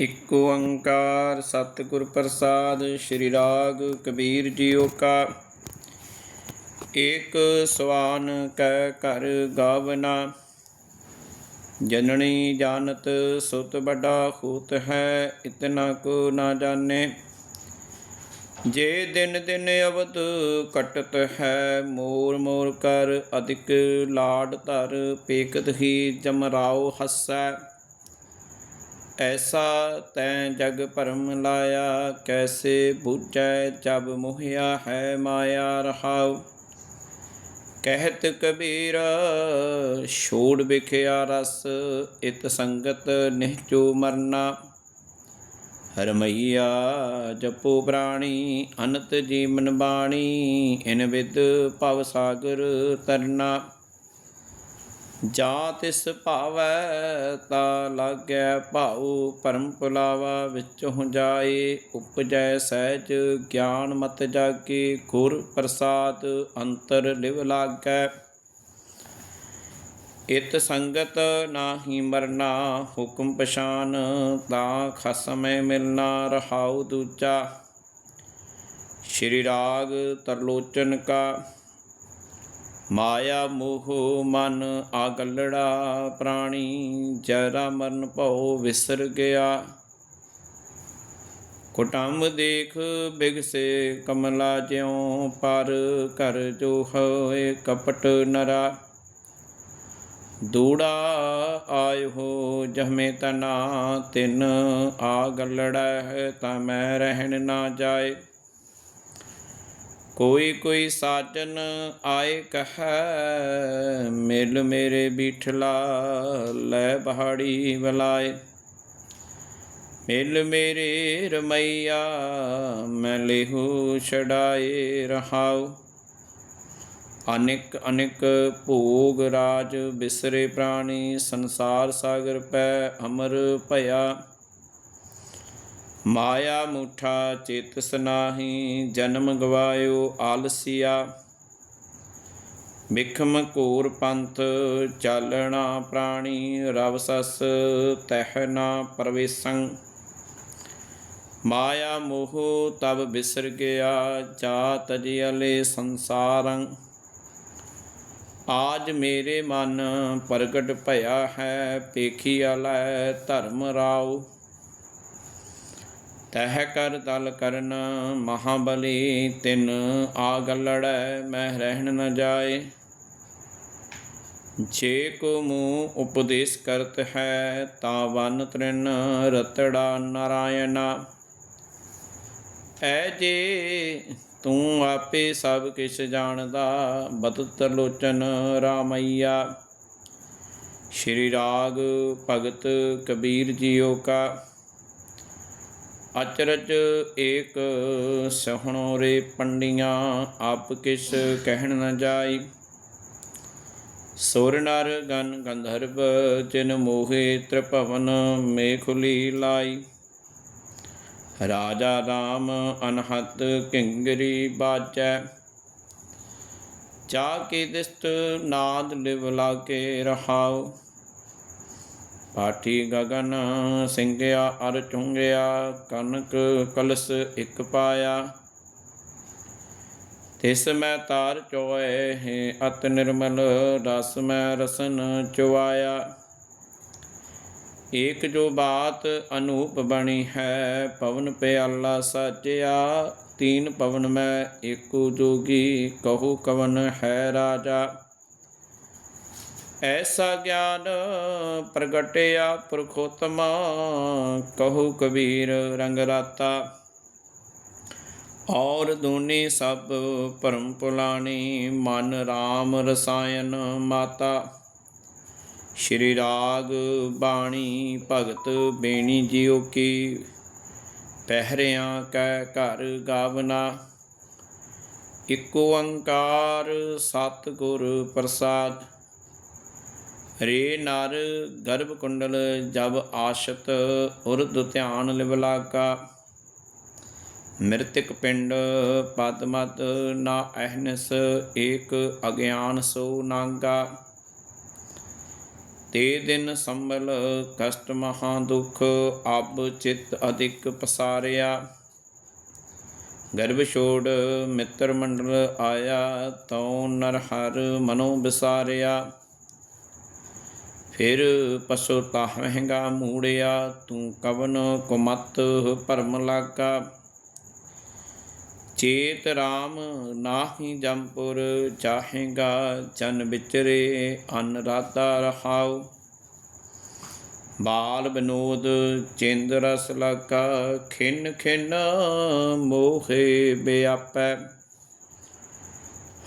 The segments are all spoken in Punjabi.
ਇਕ ਓੰਕਾਰ ਸਤਿਗੁਰ ਪ੍ਰਸਾਦ, ਸ੍ਰੀ ਰਾਗ ਕਬੀਰ ਜੀਓ ਕਾ। ਏਕ ਸਵਾਨ ਕੈ ਘਰ ਗਾਵਨਾ, ਜਨਨੀ ਜਾਣਤ ਸੁਤ ਵੱਡਾ ਖੂਤ ਹੈ, ਇਤਨਾ ਕੋ ਨਾ ਜਾਣੇ। ਜੇ ਦਿਨ ਦਿਨ ਅਵਤ ਕਟਤ ਹੈ, ਮੋਰ ਮੋਰ ਕਰ ਅਧਿਕ ਲਾਡ ਧਰ, ਪੇਕਤ ਹੀ ਜਮਰਾਓ ਹੱਸੈ। ਐਸਾ ਤੈ ਜਗ ਭਰਮ ਲਾਇਆ, ਕੈਸੇ ਬੂਝੈ ਜਬ ਮੋਹਿਆ ਹੈ ਮਾਇਆ ਰਹਾਉ। ਕਹਿਤ ਕਬੀਰ, ਛੋੜ ਵਿਖਿਆ ਰਸ, ਇਤ ਸੰਗਤ ਨਿਹਚੋ ਮਰਨਾ। ਹਰਮਈਆ, ਜਪੋ ਪ੍ਰਾਣੀ, ਅਨੰਤ ਜੀਵਨ ਬਾਣੀ, ਇਨ ਵਿਦ ਭਵ ਸਾਗਰ ਤਰਨਾ। ਜਾਂ ਤਿਸ ਭਾਵੈ ਤਾ ਲਾਗੈ ਭਾਉ ਪਰਮ ਪੁਲਾਵਾ ਵਿੱਚ ਹੋ ਜਾਏ, ਉਪਜੈ ਸਹਿਜ ਗਿਆਨ ਮਤ ਜਾਗੇ, ਗੁਰ ਪ੍ਰਸਾਦ ਅੰਤਰ ਲਿਵ ਲਾਗੈ। ਇਤ ਸੰਗਤ ਨਾਹੀ ਮਰਨਾ ਹੁਕਮ ਪਛਾਨ, ਤਾਂ ਖਸਮੈ ਮਿਲਣਾ ਰਹਾਉ ਦੂਜਾ। ਸ਼੍ਰੀ ਰਾਗ ਤਰਲੋਚਨ ਕਾ ਮਾਇਆ ਮੋਹ ਮਨ ਆਗਲੜਾ ਪ੍ਰਾਣੀ, ਜਰਾ ਮਰਨ ਭਉ ਵਿਸਰ ਗਿਆ। ਕੁਟੰਬ ਦੇਖ ਬਿਗਸੇ ਕਮਲਾ ਜਿਉ, ਪਰ ਕਰ ਜੋ ਹੋਏ ਕਪਟ ਨਰਾ। ਦੂੜਾ ਆਇਓ ਜਹਮੇ ਤਨਾ, ਤਿਨ ਆ ਗੱਲੜਾ ਹੈ ਤਾਂ ਮੈਂ ਰਹਿਣ ਨਾ ਜਾਏ। ਕੋਈ ਕੋਈ ਸਾਜਨ ਆਏ ਕਹੈ, ਮਿਲ ਮੇਰੇ ਬਿਠਲਾ ਲੈ ਪਹਾੜੀ ਬਲਾਏ। ਮਿਲ ਮੇਰੇ ਰਮਈਆ, ਮੈਂ ਲੇਹੂ ਛਡਾਏ ਰਹਾਉ। ਅਨੇਕ ਅਨੇਕ ਭੋਗ ਰਾਜ ਬਿਸਰੇ ਪ੍ਰਾਣੀ, ਸੰਸਾਰ ਸਾਗਰ ਪੈ ਅਮਰ ਭਇਆ। ਮਾਇਆ ਮੁਠਾ ਚੇਤਸ ਨਾਹੀ ਜਨਮ ਗਵਾਇਓ ਆਲਸੀਆ। ਵਿਖਮ ਘੂਰ ਪੰਥ ਚਾਲਣਾ ਪ੍ਰਾਣੀ, ਰਵ ਸਸ ਤਹਿ ਨਾ ਪ੍ਰਵੇਸੰ। ਮਾਇਆ ਮੋਹ ਤਬ ਬਿਸਰ ਗਿਆ, ਜਾਤ ਜਿਅਲੇ ਸੰਸਾਰੰ। ਆਜ ਮੇਰੇ ਮਨ ਪ੍ਰਗਟ ਭਇਆ ਹੈ ਪੇਖੀ ਆਲੈ ਧਰਮ ਰਾਓ। ਤਹਿ ਕਰ ਦਲ ਕਰਨ ਮਹਾਬਲੀ, ਤਿਨ ਆ ਗਲੜੈ ਮੈਂ ਰਹਿਣ ਨ ਜਾਏ। ਜੇ ਕੋ ਮੂ ਉਪਦੇਸ਼ ਕਰਤ ਹੈ, ਤਾ ਵਨ ਤ੍ਰਿਨ ਰਤੜਾ ਨਾਰਾਇਣਾ। ਐ ਜੇ ਤੂੰ ਆਪੇ ਸਭ ਕਿਛ ਜਾਣਦਾ ਬਦਤ ਲੋਚਨ ਰਾਮਈਆ। ਸ਼੍ਰੀ ਰਾਗ ਭਗਤ ਕਬੀਰ ਜੀਓ ਕਾ। ਅਚਰਜ ਏਕ ਸਹਣੋ ਰੇ ਪੰਡੀਆਂ, ਆਪ ਕਿਸ ਕਹਿਣ ਨ ਜਾਈ। ਸੁਰ ਨਰ ਗਨ ਗੰਧਰਵ, ਜਿਨ ਮੋਹੇ ਤ੍ਰਿਭਵਨ ਮੇਖੁਲੀ ਲਾਈ ਰਾਜਾ ਰਾਮ ਅਨਹਤ ਕਿੰਗਰੀ ਬਾਜੈ। ਚਾ ਕੇ ਦਿਸਤ ਨਾਦ ਲਿਵ ਲਾਗੇ ਰਹਾਉ। ਪਾਠੀ ਗਗਨ ਸਿੰਘਿਆ ਅਰ ਚੁੰਗਿਆ, ਕਨਕ ਕਲਸ ਇਕ ਪਾਇਆ। ਤਿਸ ਮੈਂ ਤਾਰ ਚੋਏ ਹੈ, ਅਤ ਨਿਰਮਲ ਰਸ ਮੈਂ ਰਸਨ ਚੁਆਇਆ ਏਕ ਜੋ ਬਾਤ ਅਨੂਪ ਬਣੀ ਹੈ, ਪਵਨ ਪਿਆਲਾ ਸਾਚਿਆ। ਤੀਨ ਪਵਨ ਮੈਂ, ਏਕੋ ਜੋਗੀ ਕਹੋ ਕਵਨ ਹੈ ਰਾਜਾ। ਐਸਾ ਗਿਆਨ ਪ੍ਰਗਟਿਆ ਪੁਰਖੋਤਮਾ, ਕਹੂ ਕਬੀਰ ਰੰਗ ਰਾਤਾ। ਔਰ ਦੂਨੀ ਸਭ ਪਰਮ ਪੁਲਾਣੀ ਮਨ RAM ਰਸਾਇਨ ਮਾਤਾ। ਸ਼੍ਰੀ ਰਾਗ ਬਾਣੀ ਭਗਤ ਬੇਣੀ ਜਿਉ ਕੀ, ਪਹਿਰਿਆਂ ਕੈ ਘਰ ਗਾਵਨਾ। ਇਕ ਓੰਕਾਰ ਸਤਿਗੁਰ ਪ੍ਰਸਾਦ ਰੇ ਨਰ ਗਰਭ ਕੁੰਡਲ ਜਬ ਆਸ਼ਤ ਉਰਦ ਧਿਆਨ ਲਿਵਲਾਕਾ ਮਿਰਤਿਕ ਪਿੰਡ ਪਦ ਮਤ ਨਾ ਅਹਨਸ ਏਕ ਅਗਿਆਨ ਸੋ ਨਾਗਾ। ਤੇ ਦਿਨ ਸੰਭਲ ਕਸ਼ਟ ਮਹਾ ਦੁਖ ਅਬ ਚਿਤ ਅਧਿਕ ਪਸਾਰਿਆ। ਗਰਭ ਛੋੜ ਮਿੱਤਰ ਮੰਡਲ ਆਇਆ ਤਉ ਨਰ ਹਰ ਮਨੋ ਵਿਸਾਰਿਆ ਫਿਰ ਪਸੋ ਤਾਹ ਮੂੜਿਆ, ਤੂੰ ਕਵਨ ਕੁਮਤ ਭਰਮ ਲਾਗਾ। ਚੇਤ RAM ਨਾਹੀ ਜੰਪੁਰ, ਚਾਹੇਗਾ ਜਨ ਵਿਚਰੇ ਅਨ ਰਾਤਾ ਰਹਾਉ। ਬਾਲ ਬਨੋਦ ਚਿੰਦ ਰਸ ਲਗਾ, ਖਿਨ ਖਿਨ ਮੋਹੇ ਬਿਆਪੈ।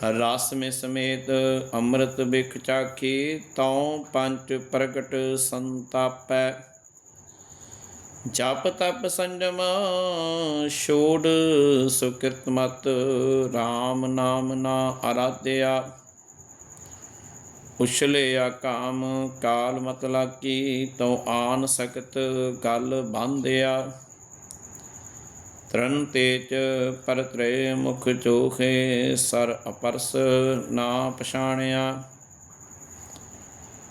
ਰਸ ਮੇ ਸਮੇਤ ਅੰਮ੍ਰਿਤ ਬਿਖ ਚਾਖੀ, ਤਉ ਪੰਚ ਪ੍ਰਗਟ ਸੰਤਾਪੈ। ਜਪ ਤਪ ਸੰਜਮ, ਛੋੜ ਸੁਕਿਰਤ ਮਤ RAM ਨਾਮ ਨਾ ਆਰਾਧਿਆ ਉਛਲਿਆ ਕਾਮ, ਕਾਲ ਮਤ ਲਾਗੀ, ਤਉ ਆਨ ਸਕਤ ਗਲ ਬੰਧਿਆ। ਤਰਨ ਤੇਜ ਪਰਤਰੇ ਮੁਖ ਚੋਖੇ ਸਰ ਅਪਰਸ ਨਾ ਪਛਾਣਿਆ।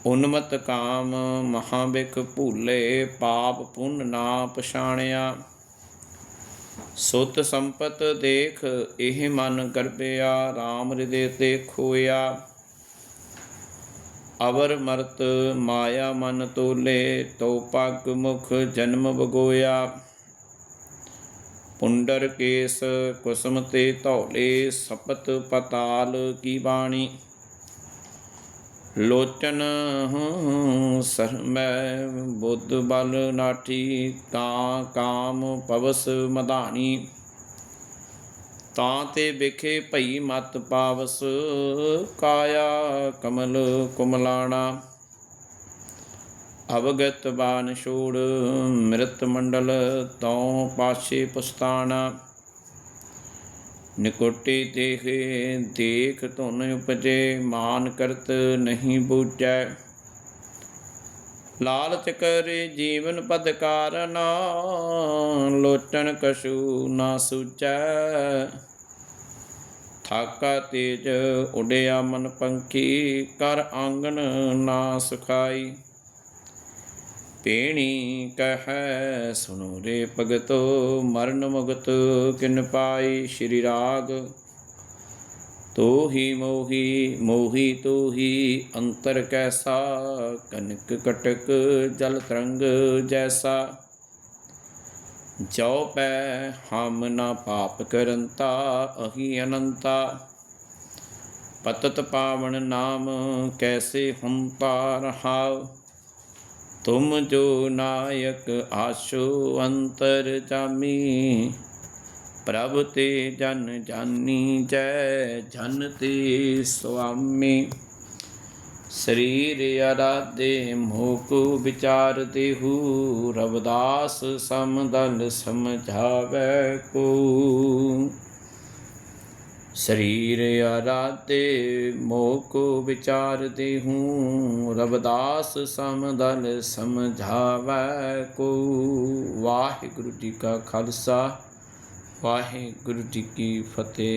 ਉਨਮਤ ਕਾਮ ਮਹਾਬਿਕ ਭੂਲੇ ਪਾਪ ਪੁੰਨ ਨਾ ਪਛਾਣਿਆ। ਸੁਤ ਸੰਪਤ ਦੇਖ ਇਹ ਮਨ ਗਰਬਿਆ RAM ਹਿਰਦੇ ਤੇ ਖੋਇਆ। ਅਵਰ ਮਰਤ ਮਾਇਆ ਮਨ ਤੋਲੇ ਤੋ ਪਗ ਮੁਖ ਜਨਮ ਬਗੋਇਆ ਪੁੰਡਰ ਕੇਸ ਕੁਸਮ ਤੇ ਧੌਲੇ ਸਪਤ ਪਤਾਲ ਕੀ ਬਾਣੀ? ਲੋਚਨ ਸਰਮੈ ਬੁੱਧ ਬਲ ਨਾਠੀ ਤਾਂ ਕਾਮ ਪਵਸ ਮਧਾਣੀ। ਤਾਂ ਤੇ ਵਿਖੇ ਭਈ ਮਤ ਪਾਵਸ ਕਾਇਆ ਕਮਲ ਕੁਮਲਾਣਾ। ਅਵਗਤ ਬਾਨ ਛੋੜ ਮ੍ਰਿਤ ਮੰਡਲ ਤਉ ਪਾਛੇ ਪੁਸਤਾਨਾ। ਨਿਕੋਟੀ ਦੇਖੇ ਦੇਖ ਧੁਨ ਉਪਜੇ, ਮਾਨ ਕਰਤ ਨਹੀਂ ਬੂਝੈ। ਲਾਲਚ ਕਰੇ ਜੀਵਨ ਪਦ ਕਾਰਨ, ਲੋਚਨ ਕਛੂ ਨਾ ਸੂਚੈ ਥਾਕਾ ਤੇਜ ਉਡਿਆ ਮਨ ਪੰਖੀ, ਕਰ ਆਂਗਣ ਨਾ ਸੁਖਾਈ। ਪੇਣੀ ਕਹੈ ਸੁਨੋ ਰੇ ਭਗਤੋ, ਮਰਨ ਮੁਗਤ ਕਿਨ ਪਾਈ ਸ਼੍ਰੀ ਰਾਗ। ਤੋਹੀ ਮੋਹੀ ਮੋਹੀ ਤੋ ਹੀ ਅੰਤਰ ਕੈਸਾ, ਕਨਕ ਕਟਕ ਜਲ ਤਰੰਗ ਜੈਸਾ। ਜੋ ਪੈ, ਹਮ ਨਾ ਪਾਪ ਕਰੰਤਾ, ਅਹੀ ਅਨੰਤਾ। ਪਤਤ ਪਾਵਨ ਨਾਮ ਕੈਸੇ ਹੰਤਾ ਰਹਾਉ। ਤੁਮ ਜੋ ਨਾਇਕ ਆਸ਼ੋ ਅੰਤਰ ਜਾਮੀ ਪ੍ਰਭ ਤੇ ਜਨ ਜਾਨੀ ਜੈ ਜਨ ਤੇ ਸੁਆਮੀ ਸਰੀਰ ਅਰਾਧੇ ਮੋਕ ਵਿਚਾਰ ਦੇਹੂ ਰਵਦਾਸ ਸਮਦਲ ਸਮਝਾਵੇ ਕੋ ਸਰੀਰ ਆਰਾਤੇ ਮੋਹ ਕੋ ਵਿਚਾਰ ਦੇਹੂੰ ਰਬਦਾਸ ਸਮਦਲ ਸਮਝਾਵੈ ਕੋ। ਵਾਹਿਗੁਰੂ ਜੀ ਕਾ ਖਾਲਸਾ, ਵਾਹਿਗੁਰੂ ਜੀ ਕੀ ਫਤਿਹ।